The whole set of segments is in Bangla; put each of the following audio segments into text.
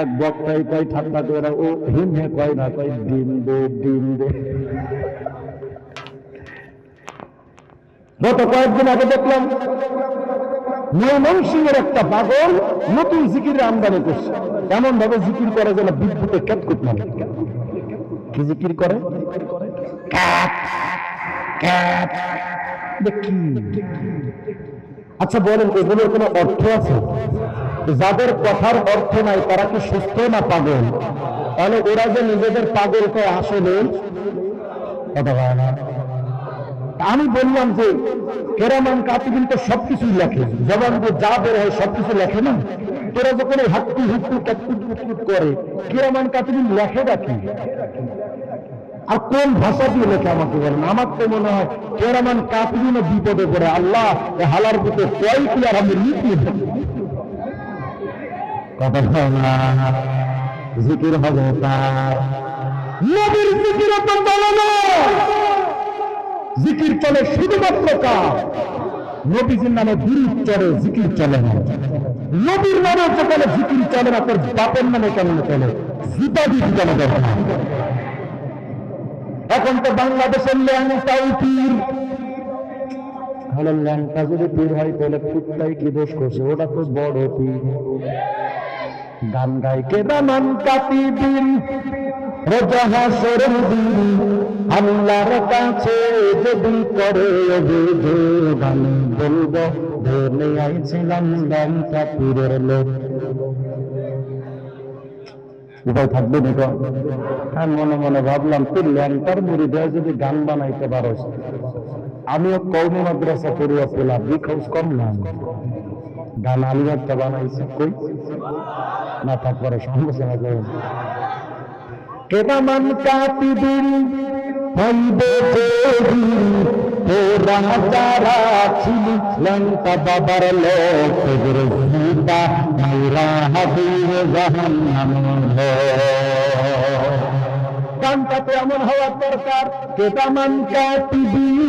এক বক্তাই কয় ঠান্ডা করে ও হিম হে কয় না কয়, ডিম দে ডিম দে। গত কয়েকদিন আগে দেখলাম, ময়মনসিংহের একটা পাগল নতুন জিকিরের আমদানি করছে। এমন ভাবে জিকির করে যেন বিদ্যুতে ক্যাটকুট মানে কি জিকির করে? Cat cat. আচ্ছা বলেন, এগুলোর কোনো অর্থ আছে? যাদের কথার অর্থ নাই, তারা কি সুস্থ না পাগল? তাহলে ওরা যে নিজেদের পাগল পাগলকে আসলে আমি বললাম যে কেরামান কাতিবিন তো সবকিছুই লেখে। দিয়ে যা বের হয় সবকিছু লেখে না। তোরা যখন হাক্কু হুক্কু ক্যাটকুট কুটকুট করে কেরামান কাতিবিন লেখে কি? আর কোন ভাষা দিয়ে লেখে আমাকে বলেন? আমার তো মনে হয় কেরামান কাতিবিনও বিপদে পড়ে। আল্লাহ হালার বুকে কয় কি আর আমি লিখি জিকির হবে তার। জিকির তো বলো জিকির চলে শুধুমাত্র কার? নবীজির নামে বিরুদ চলে, জিকির চলে না। নবীর নামে যেখানে জিকির চলে না, তোর বাপের নামে কেমন চলে? জিতা দিতে কেন না। এখন তো বাংলাদেশের ল্যাংটাও পীর হলো ল্যাংটা যদি পীর হয়, তাহলে কি দোষ করছে? ওটা তো বড় পীর গান গাই কে দামান কাতি দিন। রোজা হাসরের দিন, আল্লাহর কাছে যদি করে অভিযোগ আমি বলব ধরে আইছিলাম লোক। উপায় থাকবে দেখো। মনে মনে ভাবলাম তুই ল্যাংটার মুড়ি দেয় যদি গান বানাইতে পারস আমিও কৌমি মাদ্রাসা পড়িয়া পেলাম কম না গান আমি একটা বানাইছি। কই? না তারপরে সমালোচনা করেন হইবে বাবার লোক সীতা, মাইরা হাবির জাহান্নাম এমন হওয়ার দরকার কেদামান কাতিদিন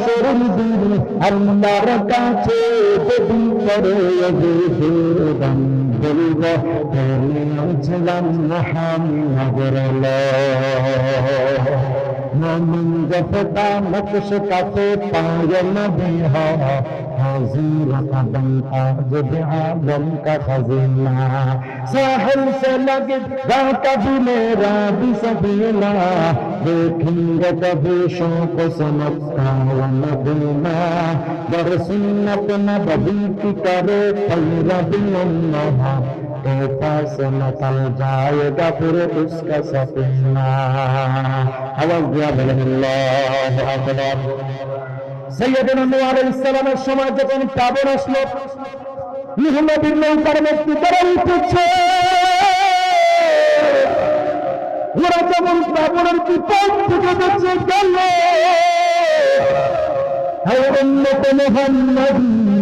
শরণ দিন আল্লাহর কাছে দেবী করে অভিযোগ বলব ছিলাম মহানগর মমিন গফতা নকশ কাতে পায় নবী হ فضيلة بل أعجب عالمك فضيلة ساحل سے لگت ذاك بمیرا بھی سبیلا دیکھیں گے کبھی شوق سنت کا ومدینہ در سنت نبوی کی کرے خیر بنمہ ایسا سے نکل جائے گا پھر اس کا سفینہ حوض یا بلہ اللہ اکبر আলাইহিস সালামের সময় যখন প্লাবন আসলো নবীর নৌকার ব্যক্তি তারা উঠেছে ওরা যেমন প্লাবনের বিপদ থেকে বেঁচে গেল উন্নত মোহাম্মদী,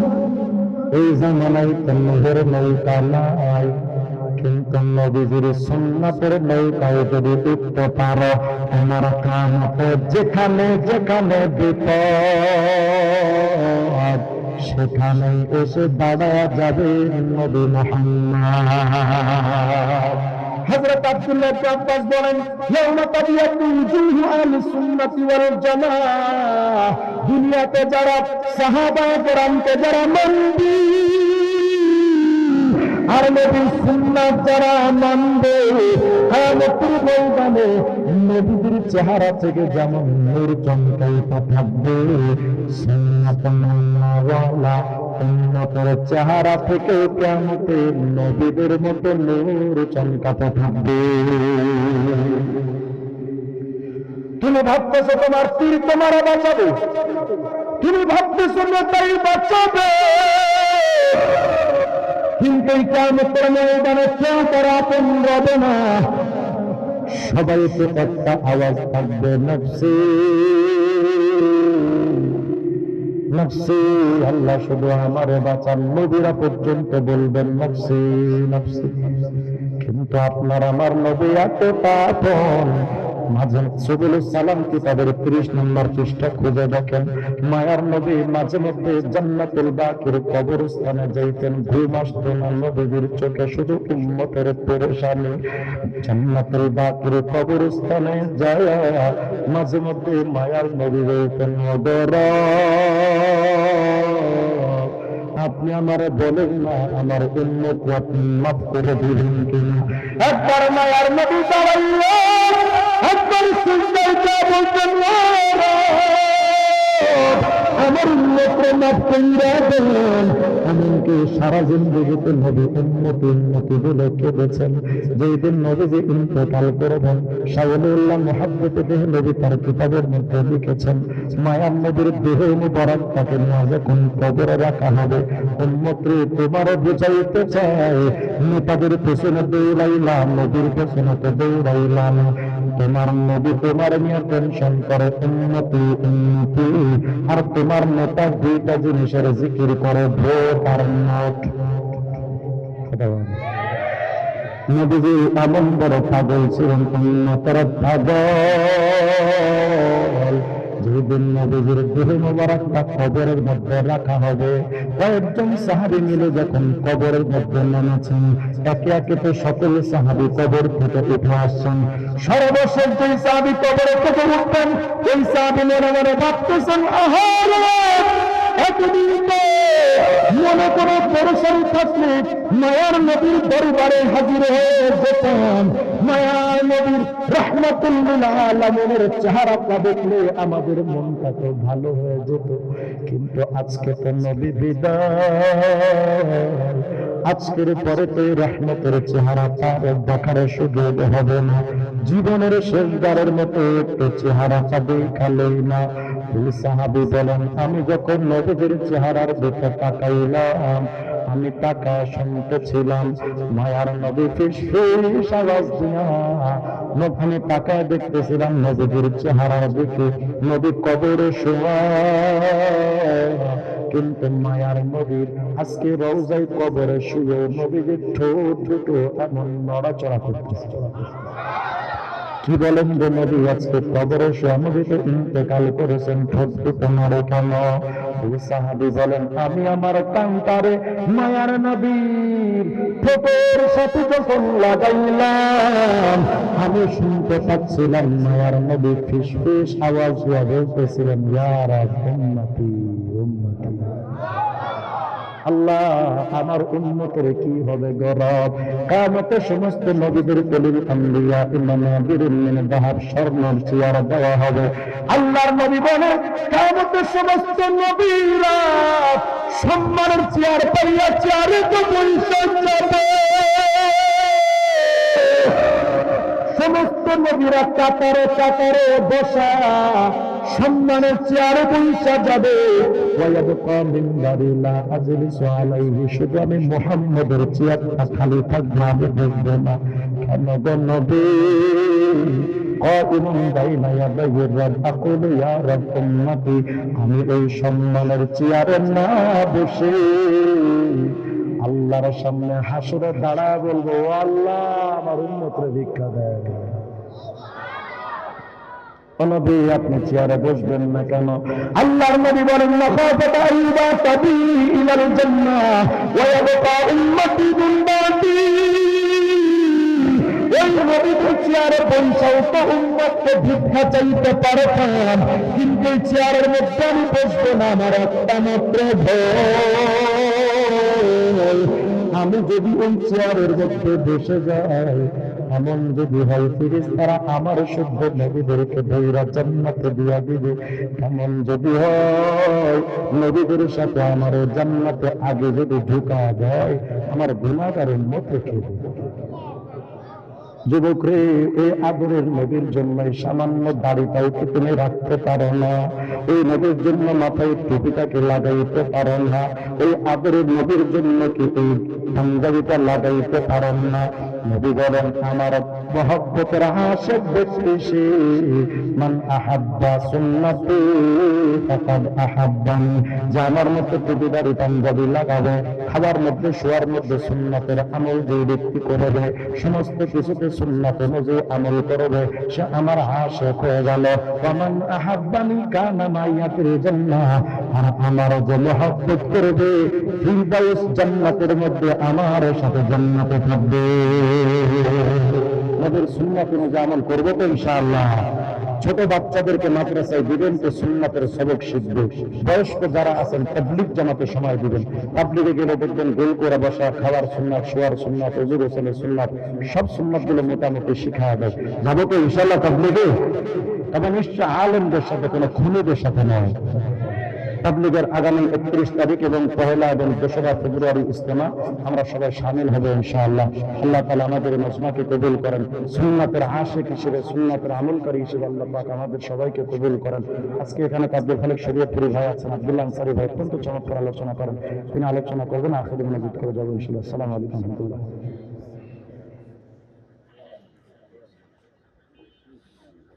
এই জামানায় তো নৌকা নাই। কিন্তু নবীজির সুন্নাতের নৌকায় যদি উঠতে পারো তোমার কামতে যেখানে যেখানে বিপদ সেখানে এসে দাঁড়া যাবে নবী মোহাম্মদ। হযরত আব্দুল্লাহ ইবনে আব্বাস বলেন, ইয়াউমা তাবিয়াতু উজুহু সুন্নাতি ওয়াল জামাআহ দুনিয়াতে যারা সাহাবা কেরামকে যারা মানবি আর নবীর সুন্নাত যারা মানবে কামতের ময়দানে নবীদের চেহারা থেকে যেমন নূর চমকাইতে থাকবে, সুন্নাত মানওয়ালা উন্নতের চেহারা থেকে কেমতে নবীদের মতো নূর চমকাতে থাকবে। তুমি ভাবতেছো তোমার তীর তোমার বাঁচাবে? তুমি ভাবতেছো নেতাই বাঁচাবে? কিন্তু আপন রবে না। সবাই তো একটা আওয়াজ থাকবে, নফসি নফসি, আল্লাহ শুধু আমারে বাঁচান, নবীরা পর্যন্ত বলবেন নফসি নফসি। কিন্তু আপনার, আমার নবী এত পাপন মাঝে সবুল তিরিশ নম্বর পৃষ্ঠা খুঁজে দেখেন? মায়ার নবী মাঝে মধ্যে জান্নাতুল বাকির কবরস্থানে যাইতেন, ঘুম আসতো না চোখে শুধু উম্মতের পরেশানি। জান্নাতুল বাকির কবরস্থানে যায়, মাঝে মধ্যে মায়ার নবী নগর আপনি আমার বলেন না, আমার উন্নত আপনি মাফ করে দিলেন কিনা? একবার মায়ার নবী একবার সুন্দর বলতেন "না, আমার উন্নত মাফ কইরা দেন। এমনকি সারা জিন্দগিতে নবী উন্নতি উন্নতি বলে কেঁদেছেন। যেই দিন নবী যে ইন্তেকাল করবেন শাহুল্লাহ মহাব্বতে দেহ নবী তার কিতাবের মধ্যে লিখেছেন মায়ার নবীর দেহ মুবারক তাকে নিয়ে যখন কবরে রাখা হবে উন্মত্রী তোমারও বুঝাইতে চায় নেতাদের পেছনে দৌড়াইলাম নবীর পেছনে তো দৌড়াইলাম। তোমার নবী তোমার নিয়ে টেনশন করে, উন্নতি উন্নতি আর তোমার নেতা দুইটা জিনিসের জিকির করে, ভোট আর নোট। নবীজি এমন বড় পাগল ছিলেন, উন্নতর পাগল যেদিন নবীজির দেহ মোবারকটা কবরের মধ্যে রাখা হবে। কয়েকজন সাহাবি মিলে যখন কবরের মধ্যে নেমেছেন, একে একে তো সকল সাহাবি কবর থেকে উঠে আসছেন। সর্বশেষ যেই সাহাবি কবরের থেকে উঠবেন, ওই সাহাবি মনে ভাবতেছেন মনে কোনো পরেশানি থাকলে মায়ার নবীর দরবারে হাজির হয়ে যেতাম। আলমের চেহারাটা দেখলে আমাদের মনটা তো ভালো হয়ে যেত। কিন্তু আজকে তো নবী বিদায়। আজকের পরে তো রহমতের চেহারা তার দেখার সুযোগ হবে না। জীবনের শেষবারের মতো একটু চেহারা চেহারাটা দেখালেই না। সাহাবি বলেন, আমি যখন নবীদের চেহারার দিকে তাকাইলাম আমি টাকা শুনতেছিলাম মায়ার নবী ফিস আওয়াজ দিয়া। ওখানে তাকায় দেখতেছিলাম নবীদের চেহারার দিকে, নবী কবরে শোয়া। কিন্তু মায়ার নবীর আজকে রওজায় কবরে শুয়ে নবীদের ঠোঁট দুটো এমন নড়াচড়া করতেছে। কি বলেন যে নবী আজকে কবরে নবীতে ইন্তেকাল করেছেন, ঠোঁট দুটো নড়ে কেন? সাহাবি বলেন, আমি আমার কান্তারে মায়ার নবীর ঠোঁটের সাথে যখন লাগাইলাম, আমি শুনতে পাচ্ছিলাম মায়ার নবী ফিস ফিস আওয়াজ বলতেছিলেন ইয়ার আল্লাহ আমার উন্মতের কি হবে গরব কামতে সমস্ত নবীদের কলির আম্বিয়া, ইমাম বিরুল্লিন বাহার স্বর্ণের চেয়ার দেওয়া হবে। আল্লাহর নবী বলে কামতে সমস্ত নবীরা সম্মানের চেয়ার পাইয়া চেয়ারে তো বৈশা যাবে। সমস্ত নবীরা কাতারে কাতারে বসা সম্মানের চেয়ারে পয়সা যাবে। আমি মোহাম্মদের চেয়ারটা খালি থাকব, আমি বসবো না। কেন গণবে আমি ওই সম্মানের চেয়ারে না বসে। আল্লাহর সামনে হাসুরে দাঁড়া বলব, আল্লাহ আমার উন্নত ভিক্ষা দেয় নবী, আপনি চেয়ারে বসবেন না কেন? আল্লাহর নবী বলেন আইবা জান্নাহ ওয়া ইয়াবকা উম্মতি কিন্তু চেয়ারের না, আমার আমি যদি ওই চেয়ারের মধ্যে বসে যাই এমন যদি হয় ফিরিস তারা আমার শুদ্ধ নবীদেরকে ধৈরা জান্নাতে দিয়া দিবে। এমন যদি হয়, নবীদের সাথে আমার জান্নাতে আগে যদি ঢুকা যায়, আমার গুণাগারের মতো খেয়ে যুবক রে, এই আদরের নবীর জন্য এই সামান্য দাড়িটাও কি তুমি রাখতে পারো না? ওই নবীর জন্য মাথায় টুপিটাকে লাগাইতে পারেন না ওই আদরের নবীর জন্য কি এই পাঞ্জাবিটা লাগাইতে পারেন না? নবী বলেন, আমার মহব্বতের আশেক ব্যক্তি সে। মান আহাব্বা সুন্নতি, ফাকাদ আহাব্বানি। যে আমার মধ্যে টুপিদারি পাঞ্জাবি লাগাবে, খাবার মধ্যে, শোয়ার মধ্যে সুন্নতের আমল যে ব্যক্তি করবে, সমস্ত কিছুতে সুন্নত অনুযায়ী আমল করবে, সে আমার আশেক হয়ে গেল। ওমান আহাব্বানি কানা আমার যে মহব্বত করবে, ফিরদাউস জান্নাতের মধ্যে আমার সাথে জান্নাতে থাকবে। নবীর সুন্নাত অনুযায়ী আমল করব তো ইনশাআল্লাহ। ছোট বাচ্চাদেরকে মাদ্রাসায় দিবেন তো সুন্নাতের সবক শিখবে। বয়স্ক যারা আছেন, তাবলিগ জামাতে সময় দিবেন। তাবলিগে গেলে দেখবেন গোল করে বসা, খাওয়ার সুন্নাত, শোয়ার সুন্নাত অজু গোসলের সুন্নাত, সব সুন্নাতগুলো মোটামুটি শিখা দেয়। যাব তো ইনশাল্লাহ তাবলিগে? তবে নিশ্চয় আলেমদের সাথে কোনো খুনিদের সাথে নয়। তাবলিগের আগামী একত্রিশ তারিখ এবং পহেলা এবং দোসরা ফেব্রুয়ারি ইস্তেমা আমরা সবাই সামিল হব ইনশাআল্লাহ। আল্লাহ তালা আমাদের মজমাকে কবুল করেন, সুন্নাতের আশেক হিসেবে, সুন্নাতের আমলকারী হিসেবে আল্লাহ পাক আমাদের সবাইকে কবুল করেন। আজকে এখানে আব্দুল খালেক শরীয়তপুরি ভাই আছেন আব্দুল্লাহ আনসারি ভাই, অত্যন্ত চমৎকার আলোচনা করেন। তিনি আলোচনা করবেন, আখেরি মনোজিত করে যাবেন ইনশাআল্লাহ। আসসালামু আলাইকুম রহমতুল্লাহ।